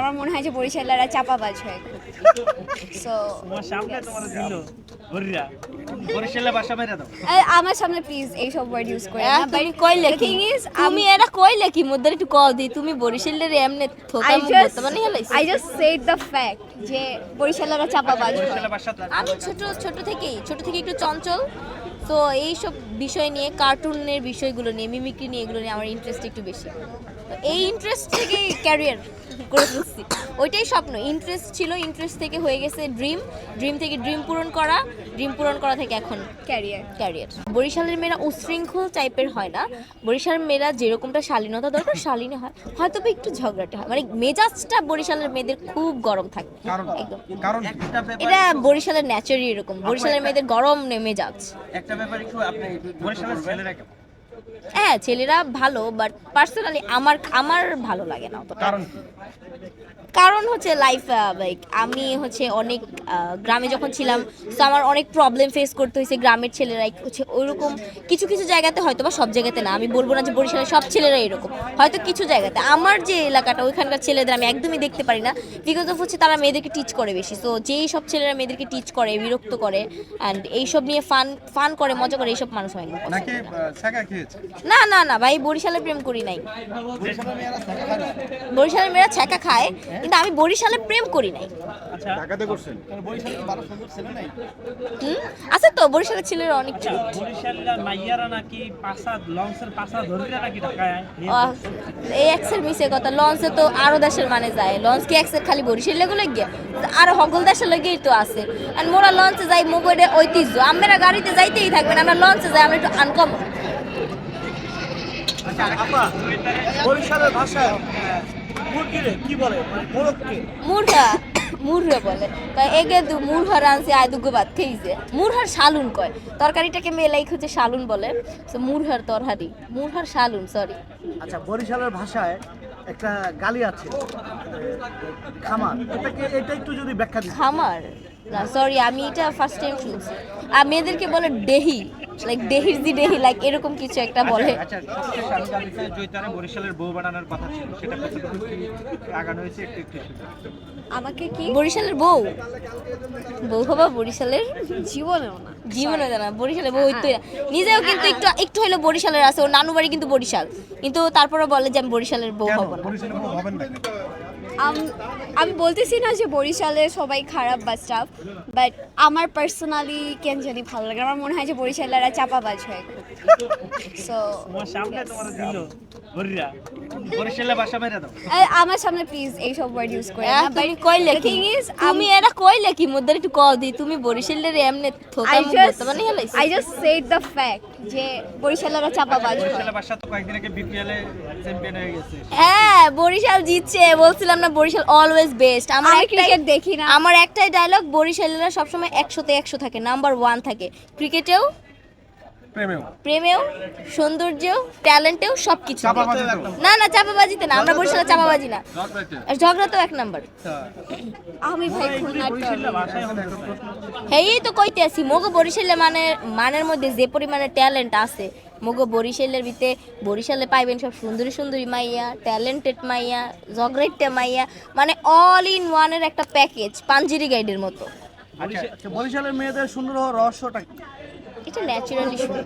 আমার মনে হয় যে বরিশালেরা চাপাবাজ হয় সো তোমার সামনে তোমার দিল। হরিরা বরিশালের বাসা মেরে দাও। আমার সামনে প্লিজ এইসব ওয়ার্ড ইউজ করে না। তুমি কইলে কি ইজ তুমি এটা কইলে কি মুদ্রা একটু কল দি তুমি বরিশালের এমনে থোকা মুখ জাস্ট বর্তমানে হেলাইছো I just said the fact যে বরিশালেরা চাপাবাজ হয় আমি ছোট ছোট থেকেই ছোট থেকে একটু চঞ্চল। তো এই সব বিষয় নিয়ে কার্টুনের বিষয়গুলো নিয়ে মিমিক্রি নিয়ে এগুলো নিয়ে আমার ইন্টারেস্ট একটু বেশি। তো এই ইন্টারেস্ট থেকে ক্যারিয়ার করে ফেলছি ওইটাই স্বপ্ন। ইন্টারেস্ট ছিল ইন্টারেস্ট থেকে হয়ে গেছে ড্রিম ড্রিম থেকে ড্রিম পূরণ করা ড্রিম পূরণ করা থেকে এখন ক্যারিয়ার ক্যারিয়ার বরিশালের মেয়েরা উশৃঙ্খল টাইপের হয় না। বরিশালের মেয়েরা যেরকমটা শালীনতা দরকার শালীনে হয়। হয়তো বা একটু ঝগড়াটে হয়। মানে মেজাজটা বরিশালের মেয়েদের খুব গরম থাকে। একদম। এটা বরিশালের ন্যাচারই এরকম। বরিশালের মেয়েদের গরম নে- মেজাজ। একটা ব্যাপার আপনি বরিশালের ছেলেরা? হ্যাঁ ছেলেরা ভালো বাট পার্সোনালি আমার আমার ভালো লাগে না অতটা। কারণ হচ্ছে লাইফ লাইক আমি হচ্ছে অনেক গ্রামে যখন ছিলাম তো আমার অনেক প্রবলেম ফেস করতে হয়েছে গ্রামের ছেলেরাই হচ্ছে ওইরকম কিছু কিছু জায়গাতে হয়তো বা সব জায়গাতে না আমি বলব না যে বরিশালের সব ছেলেরা এরকম হয়তো কিছু জায়গাতে। আমার যে এলাকাটা ওইখানকার ছেলেদের আমি একদমই দেখতে পারি না বিকজ অফ হচ্ছে তারা মেয়েদেরকে টিচ করে বেশি তো যেই সব ছেলেরা মেয়েদেরকে টিচ করে বিরক্ত করে অ্যান্ড এইসব নিয়ে ফান ফান করে মজা করে এইসব মানুষ হয় না। না না ভাই বরিশালে প্রেম করি নাই। বরিশালের মেয়েরা ছ্যাঁকা খায় কিন্তু আমি বরিশালে প্রেম করি নাই। আচ্ছা। ঢাকাতে করছেন? হুম? আছে তো বরিশালের ছেলেরা অনেক আচ্ছা বরিশালের মাইয়ারা নাকি পাসা লঞ্চের পাসা ধরিরা নাকি ঢাকায়? এই এক্সের মিসে কথা লঞ্চে তো আরও দেশের মানে যায়। লঞ্চ কি এক্সের খালি বরিশাল লেগে লাগিয়া আর হগল দেশের লেগেই তো আছে। আর মোরা লঞ্চে যাই মোবাইলে ঐতিহ্য। আমরা গাড়িতে যাইতেই থাকবেন আমরা লঞ্চে যাই আমরা একটু আনকম বরিশালের ভাষায় মুরগিরে কি বলে? মোরগকে? মুরহা মুরহা বলে। তাই এগে দু মুরহা রানছে আয় দুগো ভাত খেয়েছে মুরহার শালুন কয় তরকারিটাকে মেলাই হচ্ছে শালুন বলে। তো মুরহার তরহারি মুরহার শালুন সরি আচ্ছা বরিশালের ভাষায় একটা গালি আছে খামার। এটাকে এটা একটু যদি ব্যাখ্যা দিন খামার? সরি আমি এটা ফার্স্ট টাইম শুনছি। আর মেয়েদেরকে বলে ডেহি। লাইক ডেহির দি ডেহি লাইক এরকম কিছু একটা বলে। আচ্ছা জয়িতারে বরিশালের বউ বানানোর কথা ছিল সেটা আগানো হয়েছে? একটু একটু আমাকে কি? বরিশালের বউ? বউ হবা বরিশালের? জীবনেও না। জীবনে জানা বরিশালের বউ হইতো নিজেও কিন্তু একটু একটু হইল বরিশালের আছে ওর নানু বাড়ি কিন্তু বরিশাল। কিন্তু তারপরে বলে যে আমি বরিশালের বউ হব না। আম- আমি বলতেছি না যে বরিশালে সবাই খারাপ বা স্টাফ বাট আমার পার্সোনালি কেন জানি ভালো লাগে? আমার মনে হয় যে বরিশালেরা চাপাবাজ হয়। সো তোমার সামনে তোমার দিল হরিরা বরিশালের বাসা মেরে দাও। আমার সামনে প্লিজ এইসব ওয়ার্ড ইউজ করে তুমি কইলে কি তুমি এটা কইলে কি মুদ্রা একটু কল দি। তুমি বরিশালের এমনে থোকা বর্তমানে হেলাইছো I just said the fact যে বরিশালেরা চাপাবাজ হয়। বরিশালের বাসা তো কয়েকদিন আগে বিপিএলে চ্যাম্পিয়ন হয়ে গেছে। হ্যাঁ বরিশাল জিতছে। বলছিলাম না বরিশাল অলওয়েজ বেস্ট আমার ক্রিকেট দেখি না। আমার একটাই ডায়লগ বরিশালীরা সবসময় একশোতে একশো থাকে নাম্বার ওয়ান থাকে। ক্রিকেটেও প্রেমেও। প্রেমেও সৌন্দর্যেও ট্যালেন্টেও সব কিছু? না না চাপাবাজিতে না আমরা বরিশালে চাপাবাজি না। আর ঝগড়া তো এক নাম্বার আমি ভাই এই তো কইতে আছি মগো বরিশালে মানে মানের মধ্যে যে পরিমাণে ট্যালেন্ট আছে মগো বরিশালের ভিতরে বরিশালে পাইবেন সব সুন্দরী সুন্দরী মাইয়া ট্যালেন্টেড মাইয়া জগরেটটা মাইয়া মানে অল ইন ওয়ানের একটা প্যাকেজ পাঞ্জিরি গাইডের মতো। আচ্ছা বরিশালের মেয়েদের সুন্দর হওয়ার রহস্যটা কি? এটা ন্যাচারালি সুন্দর।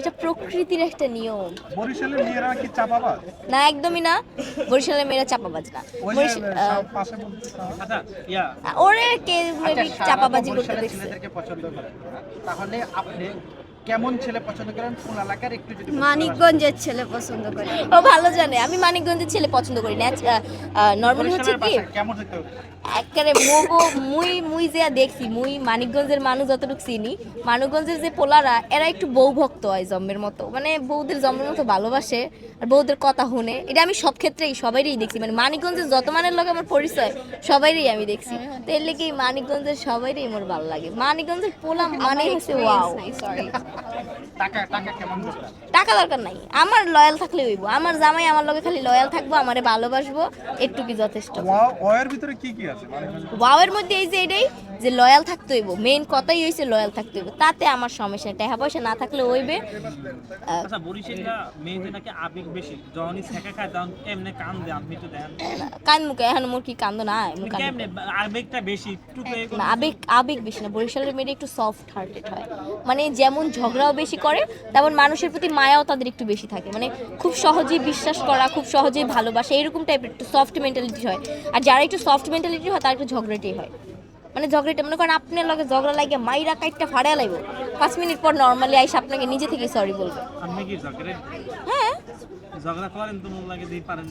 এটা প্রকৃতির একটা নিয়ম। বরিশালের মেয়েরা কি চাপাবাজ? না একদমই না। বরিশালের মেয়েরা চাপাবাজ না। আচ্ছা ইয়া। ওরে কে আচ্ছা, চাপাবাজি করতে দেখছে। ছেলেদেরকে পছন্দ করেন তাহলে আপনি কেমন ছেলে পছন্দ করেন? কোন এলাকার একটু যদি মানিকগঞ্জের ছেলে পছন্দ করে। ও ভালো জানে আমি মানিকগঞ্জের ছেলে পছন্দ করি নর্মালি হচ্ছে কি কেমন হতে হবে? একেবারে মোগো মুই মুই যে দেখছি মুই মানিকগঞ্জের মানুষ যতটুকু চিনি মানিকগঞ্জের যে পোলারা এরা একটু বউ ভক্ত হয় জম্মের মতো। মানে বউদের জম্মের মতো ভালোবাসে আর বউদের কথা শুনে। এটা আমি সব ক্ষেত্রেই সবাইরই দেখছি। মানে মানিকগঞ্জের যত মানের লোক আমার পরিচয় সবাইরই আমি দেখছি। তো এর লেগে মানিকগঞ্জের সবাইরই আমার ভালো লাগে। মানিকগঞ্জের পোলা মানে হচ্ছে ওয়াও সরি টাকা টাকা দরকার? নাই। আমার লয়াল থাকলে হইব। আমার জামাই আমার লগে খালি লয়াল থাকব আমারে ভালোবাসবো একটু কি যথেষ্ট। ওয়া- ওয়ের ভিতরে কি কি আছে? আছে মানে ওয়াওয়ের মধ্যে এই যে এটাই যে লয়াল থাকতে হইব। মেইন কথাই হইছে লয়াল থাকতে হইব। তাতে আমার সমস্যা নেই। টাকা পয়সা না থাকলে হইবে। আচ্ছা বরিশালটা মেয়েদের নাকি আবেগ বেশি? যখনই ছেঁকা খায় তখন কান দেয় আপনি তো দেন কান মুখে এখন মোর কি কান্দ না? কান্দ। কেমনে? আবেগটা বেশি? একটু তো আবেগ আবেগ বেশি না। বরিশালের মেয়েরা একটু সফট হার্টেড হয়। মানে যেমন ঝগড়াও বেশি করে তেমন মানুষের প্রতি মায়াও তাদের একটু বেশি থাকে। মানে খুব সহজেই বিশ্বাস করা খুব সহজেই ভালোবাসা এরকম টাইপের একটু সফট মেন্টালিটি হয়। আর যারা একটু সফট মেন্টালিটি হয় তারা একটু ঝগড়াটাই হয়। মানে ঝগড়াটা মনে করেন আপনার লগে ঝগড়া লাগে মাইরা কাইটটা ফাড়ায় লাগবে পাঁচ মিনিট পর নর্মালি আইসা আপনাকে নিজে থেকে সরি বলবে। হ্যাঁ। ঝগড়া করেন তো লাগে পারেন।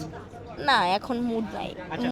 না এখন মুড নাই। আচ্ছা।